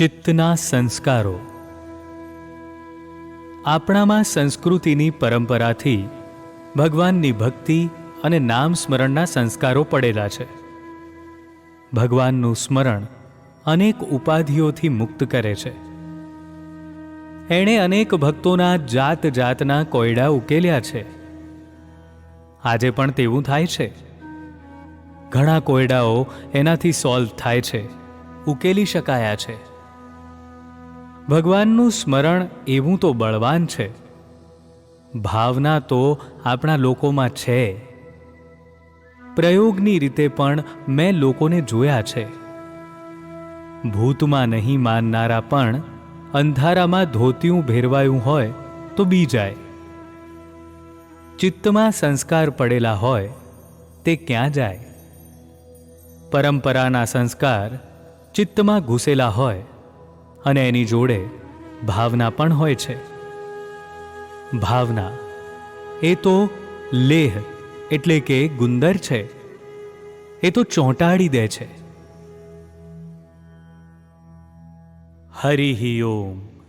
ચિત્તના સંસ્કારો. આપણામાં સંસ્કૃતિની પરંપરાથી ભગવાનની ભક્તિ અને નામ સ્મરણના સંસ્કારો પડેલા છે. ભગવાનનું સ્મરણ અનેક ઉપાધિઓથી મુક્ત કરે છે. એણે અનેક ભક્તોના જાત જાતના કોયડા ઉકેલ્યા છે. આજે પણ તેવું થાય છે. ઘણા કોયડાઓ એનાથી સોલ્વ થાય છે. ઉકેલી શકાયા છે. ભગવાનનું સ્મરણ એવું તો બળવાન છે. ભાવના તો આપણા લોકોમાં છે. પ્રયોગની રીતે પણ મેં લોકોને જોયા છે. ભૂતમાં નહીં માનનારા પણ અંધારામાં ધોતિયું ભેરવાયું હોય તો બી જાય. ચિત્તમાં સંસ્કાર પડેલા હોય તે ક્યાં જાય? પરંપરાના સંસ્કાર ચિત્તમાં ઘૂસેલા હોય અને એની જોડે ભાવના પણ હોય છે. ભાવના એ તો લેહ એટલે કે ગુંદર છે. એ તો ચોંટાડી દે છે. હરિ ઓમ.